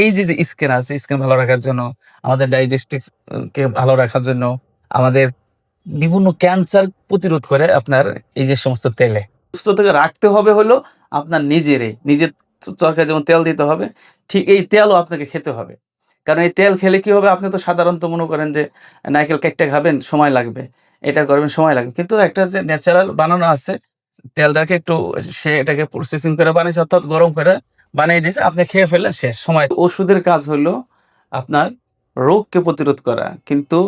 এই যে যে স্কিন আছে স্কিন ভালো রাখার জন্য, আমাদের ডাইজেস্টিক কে ভালো রাখার জন্য, আমাদের বিভিন্ন ক্যান্সার প্রতিরোধ করে আপনার এই যে সমস্ত তেলে। সুস্থ থেকে রাখতে হবে হলো আপনার নিজেরই নিজের চরকায় যেমন তেল দিতে হবে, ঠিক এই তেলও আপনাকে খেতে হবে। কারণ এই তেল খেলে কি হবে? আপনি তো সাধারণত মনে করেন যে, নারকেল কেকটা খাবেন, সময় লাগবে। এটা করবেন, সময় লাগবে। কিন্তু একটা যে ন্যাচারাল বানানো আছে, তেলটাকে একটু সে এটাকে প্রসেসিং করে বানিয়েছে, অর্থাৎ গরম করে বানিয়ে দিয়েছে আপনি খেয়ে ফেললেন শেষ। সময় ওষুধের কাজ হলো আপনার রোগকে প্রতিরোধ করা। কিন্তু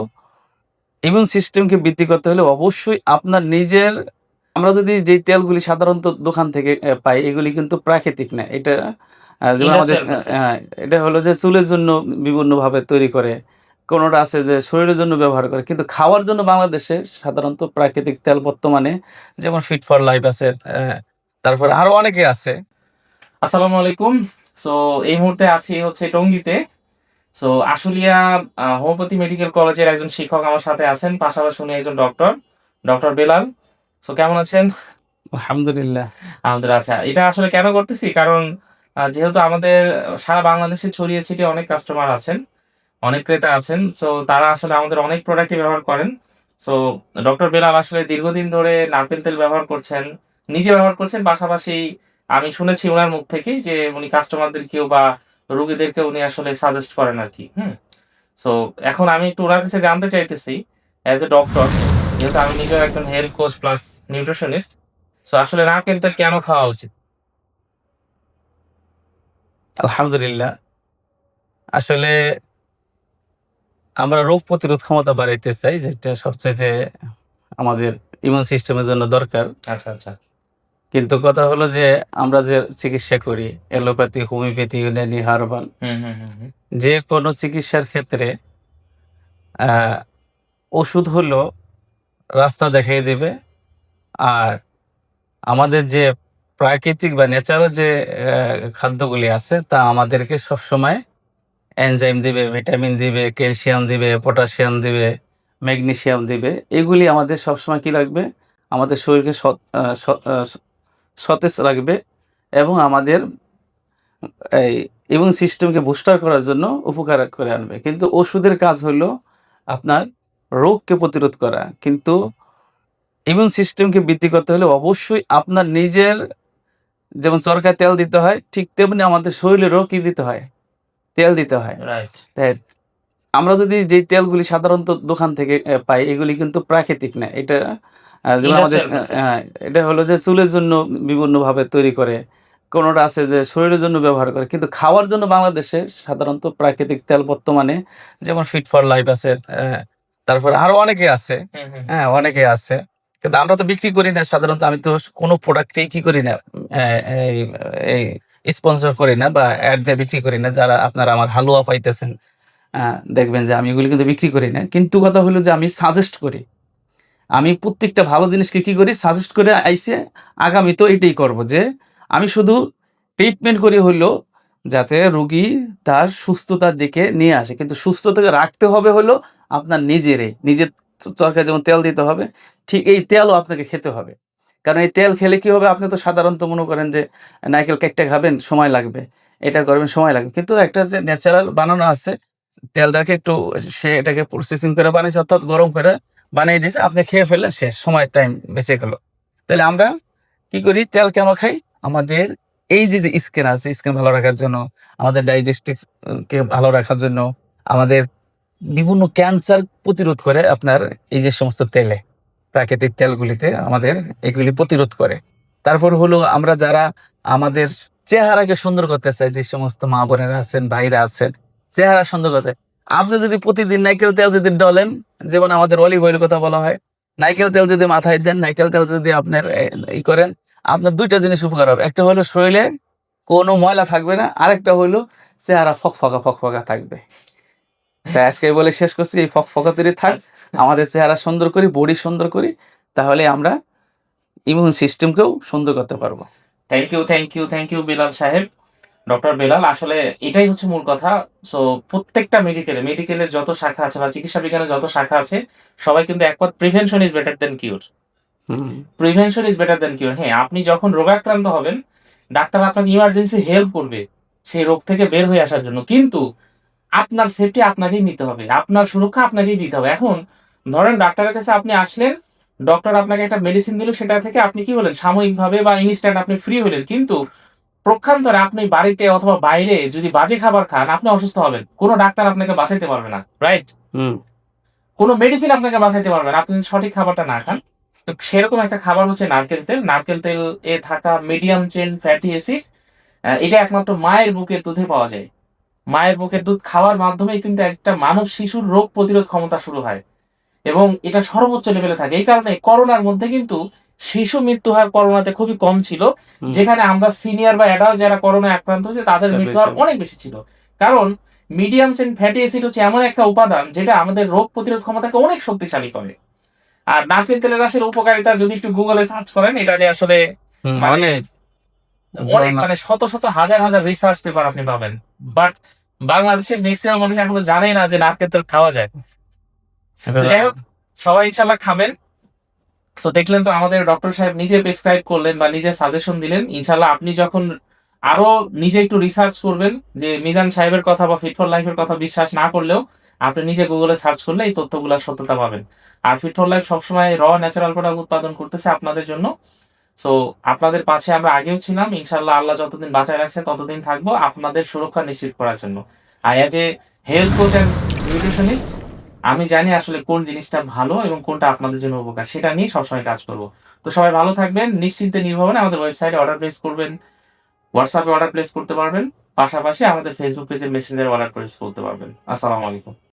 ইমিউন সিস্টেমকে বৃদ্ধি করতে হলে অবশ্যই আপনার নিজের আমরা যদি যে তেলগুলি সাধারণত দোকান থেকে পাই এগুলি কিন্তু প্রাকৃতিক না। এটা যেমন আমাদের হ্যাঁ, এটা হলো যে চুলের জন্য বিভিন্নভাবে তৈরি করে কোনোটা আছে যে শরীরের জন্য ব্যবহার করে। কিন্তু খাওয়ার জন্য বাংলাদেশে সাধারণত প্রাকৃতিক তেল বর্তমানে যেমন ফিট ফর লাইফ আছে তারপরে আরও অনেকে আছে আসসালামু আলাইকুম। সো এই মুহূর্তে আছি হচ্ছে টঙ্গীতে। সো আশুলিয়া হোমিওপ্যাথি মেডিকেল কলেজের একজন শিক্ষক আমার সাথে আছেন পাশাপাশি উনি একজন ডক্টর ডক্টর বেলাল। সো কেমন আছেন? আলহামদুলিল্লাহ। আমাদের আচ্ছা এটা আসলে কেন করতেছি? কারণ যেহেতু আমাদের সারা বাংলাদেশে ছড়িয়ে ছিটিয়ে অনেক কাস্টমার আছেন অনেক ক্রেতা আছেন সো তারা আসলে আমাদের অনেক প্রোডাক্টই ব্যবহার করেন। সো ডক্টর বেলাল আসলে দীর্ঘদিন ধরে নারকেল তেল ব্যবহার করছেন নিজে ব্যবহার করছেন পাশাপাশি আমি শুনেছি ওনার মুখ থেকে যে উনি কাস্টমারদেরকেও বা রোগীদেরকে উনি আসলে সাজেস্ট করেন আর কি হুম? সো এখন আমি একটু ওনার কাছে জানতে চাইতেছি অ্যাজ এ ডক্টর যেহেতু আমি নিজেও একজন health coach plus nutritionist so আসলে নারকেল তেল কেন খাওয়া উচিত? আলহামদুলিল্লাহ। আসলে আমরা রোগ প্রতিরোধ ক্ষমতা বাড়াইতে চাই যেটা সবচাইতে আমাদের ইমিউন সিস্টেমের জন্য দরকার। আচ্ছা আচ্ছা। কিন্তু কথা হলো যে আমরা যে চিকিৎসা করি allopathy homeopathy Unani herbal hmm hmm hmm hmm. যে কোনো চিকিৎসার ক্ষেত্রে ওষুধ হলো রাস্তা দেখাই দেবে। আর আমাদের যে প্রাকৃতিক বা ন্যাচারাল যে খাদ্যগুলি আছে তা আমাদেরকে সবসময় এনজাইম দিবে ভিটামিন দিবে ক্যালসিয়াম দিবে পটাশিয়াম দিবে ম্যাগনেশিয়াম দিবে। এগুলি আমাদের সবসময় কি লাগবে? আমাদের শরীরকে সতেজ রাখবে এবং আমাদের এই ইমিউন সিস্টেমকে বুস্টার করার জন্য উপকার করে আনবে। কিন্তু ওষুধের কাজ হলো আপনার রোগকে প্রতিরোধ করা। কিন্তু ইমিউন সিস্টেমকে বৃদ্ধি করতে হলে অবশ্যই আপনার নিজের যেমন চরকায় তেল দিতে হয় ঠিক তেমনি আমাদের শরীরেরও কি দিতে হয় তেল দিতে হয়। তাই আমরা যদি যে তেলগুলি সাধারণত দোকান থেকে পাই এগুলি কিন্তু প্রাকৃতিক না এটা যেমন আমাদের এটা হলো যে চুলের জন্য বিভিন্নভাবে তৈরি করে কোনোটা আছে যে শরীরের জন্য ব্যবহার করে কিন্তু খাওয়ার জন্য বাংলাদেশে সাধারণত প্রাকৃতিক তেল বর্তমানে যেমন ফিট ফর লাইফ আছে তারপরে আরও অনেকে আছে হ্যাঁ অনেকে আছে কিন্তু আমরা তো বিক্রি করি না সাধারণত আমি তো কোনো প্রোডাক্টই কি করি না এই- স্পন্সর করি না বা অ্যাড দিয়ে বিক্রি করি না যারা আপনারা আমার হালুয়া পাইতেছেন দেখবেন যে আমি এগুলি কিন্তু বিক্রি করি না কিন্তু কথা হলো যে আমি সাজেস্ট করি আমি প্রত্যেকটা ভালো জিনিসকে কি করি সাজেস্ট করে আইসে আগামী তো এটাই করব যে, আমি শুধু ট্রিটমেন্ট করি হলো যাতে রুগী তার সুস্থতার দিকে নিয়ে আসে। কিন্তু সুস্থতাকে রাখতে হবে হলো আপনার নিজেরই নিজের চরকায় যেমন তেল দিতে হবে, ঠিক এই তেলও আপনাকে খেতে হবে। কারণ এই তেল খেলে কি হবে? আপনি তো সাধারণত মনে করেন যে, নারকেল কেকটা খাবেন, সময় লাগবে। এটা করবেন, সময় লাগবে। কিন্তু একটা যে ন্যাচারাল বানানো আছে, তেলটাকে একটু সে এটাকে প্রসেসিং করে বানিয়েছে, অর্থাৎ গরম করে বানিয়ে দিয়েছে, আপনি খেয়ে ফেললেন, শেষ সময় টাইম বেঁচে গেল। তাহলে আমরা কি করি, তেল কেন খাই? আমাদের এই যে যে স্কিন আছে স্কিন ভালো রাখার জন্য, আমাদের ডাইজেস্টিক কে ভালো রাখার জন্য, আমাদের বিভিন্ন ক্যান্সার প্রতিরোধ করে আপনার এই যে সমস্ত তেলে, প্রাকৃতিক তেলগুলিতে আমাদের এগুলি প্রতিরোধ করে। তারপর হলো আমরা যারা আমাদের চেহারাকে সুন্দর করতে চাই, যে সমস্ত মা বোনেরা আছেন, ভাইরা আছেন, চেহারা সুন্দর করতে আপনি যদি প্রতিদিন নাইকেল তেল যদি ডলেন, যেমন আমাদের অলিভ অয়েল কথা বলা হয়, নাইকেল তেল যদি মাথায় দেন, নাইকেল তেল যদি আপনার ই করেন, আপনার দুইটা জিনিস উপকার হবে। একটা হলো শরীরে কোনো ময়লা থাকবে না, আরেকটা হলো চেহারা ফকফকা ফকফকা থাকবে। তাই আজকে বলে শেষ করছি, এই ফকফকা তৈরি থাক, আমাদের চেহারা সুন্দর করি বডি সুন্দর করি, তাহলে আমরা ইমিউন সিস্টেমকেও সুন্দর করতে পারব। Thank you thank you thank you Belal Saheb. Doctor Belal আসলে এটাই হচ্ছে মূল কথা। সো প্রত্যেকটা মেডিকেলে মেডিকেলের যত শাখা আছে বা চিকিৎসা বিজ্ঞানের যত শাখা আছে সবাই কিন্তু একমত prevention is better than cure prevention is better than cure হ্যাঁ আপনি যখন রোগাক্রান্ত হবেন ডাক্তার আপনাকে ইমার্জেন্সি হেল্প করবে সেই রোগ থেকে বের হয়ে আসার জন্য। কিন্তু আপনার সেফটি আপনাকেই নিতে হবে আপনার সুরক্ষা আপনাকেই দিতে হবে। এখন ধরেন ডাক্তারের কাছে আপনি আসলেন ডক্টর আপনাকে একটা মেডিসিন দিল সেটা থেকে আপনি কি হলেন? সাময়িকভাবে বা ইনস্ট্যান্ট আপনি ফ্রি হলেন। কিন্তু প্রক্ষান্তরে আপনি বাড়িতে অথবা বাইরে যদি বাজে খাবার খান আপনি অসুস্থ হবেন। কোনো ডাক্তার আপনাকে বাঁচাইতে পারবে না রাইট কোনো মেডিসিন আপনাকে বাঁচাইতে পারবে না আপনি সঠিক খাবারটা না খান তো সেরকম একটা খাবার হচ্ছে নারকেল তেল। নারকেল তেল এ থাকা মিডিয়াম চেন ফ্যাটি অ্যাসিড এটা একমাত্র মায়ের বুকের দুধে পাওয়া যায়। মায়ের বুকের দুধ খাওয়ার মাধ্যমেই কিন্তু একটা মানব শিশুর রোগ প্রতিরোধ ক্ষমতা শুরু হয়। এবং এটা সর্বোচ্চ লেভেলে থাকে। এই কারণে করোনার মধ্যে কিন্তু শিশু মৃত্যু হার করোনাতে খুবই কম ছিল। যেখানে আমরা সিনিয়র বা অ্যাডাল্ট যারা করোনা আক্রান্ত হয়েছে তাদের মৃত্যু হার অনেক বেশি ছিল। কারণ মিডিয়াম চেন ফ্যাটি অ্যাসিড হচ্ছে এমন একটা উপাদান যেটা আমাদের রোগ প্রতিরোধ ক্ষমতাকে অনেক শক্তিশালী করে। আর নারকেল তেলের আসলে উপকারিতা যদি একটু গুগলে সার্চ করেন এটা নিয়ে আসলে মানে- অনেক অনেক মানে শত শত হাজার হাজার রিসার্চ পেপার আপনি পাবেন। বাট বাংলাদেশের ম্যাক্সিমাম মানুষ এখনও জানেই না যে নারকেল তেল খাওয়া যায়। যাই হোক, সবাই ইনশাল্লাহ খাবেন। সো দেখলেন তো আমাদের ডক্টর সাহেব নিজে প্রেসক্রাইব করলেন বা নিজে সাজেশন দিলেন। ইনশাল্লাহ আপনি যখন আরও নিজে একটু রিসার্চ করবেন, যে মিজান সাহেবের কথা বা ফিট ফর লাইফের কথা বিশ্বাস না করলেও আপনি নিজে গুগলে সার্চ করলে এই তথ্যগুলোর সত্যতা পাবেন। আর ফিট ফর লাইফ সবসময় র ন্যাচারাল প্রোডাক্ট উৎপাদন করতেছে আপনাদের জন্য। সো আপনাদের পাশে আমরা আগেও ছিলাম। ইনশাল্লাহ আল্লাহ যতদিন বাঁচায় রাখছে ততদিন থাকব আপনাদের সুরক্ষা নিশ্চিত করার জন্য। আর as a health coach and nutritionist আমি জানি আসলে কোন জিনিসটা ভালো এবং কোনটা আপনাদের জন্য উপকার, সেটা নিয়ে সবসময় কাজ করব। তো সবাই ভালো থাকবেন, নিশ্চিন্তে নির্ভবনে আমাদের ওয়েবসাইটে অর্ডার প্লেস করবেন হোয়াটসঅ্যাপে অর্ডার প্লেস করতে পারবেন, পাশাপাশি আমাদের ফেসবুক পেজে মেসেঞ্জারে অর্ডার প্লেস করতে পারবেন। আসসালামু আলাইকুম।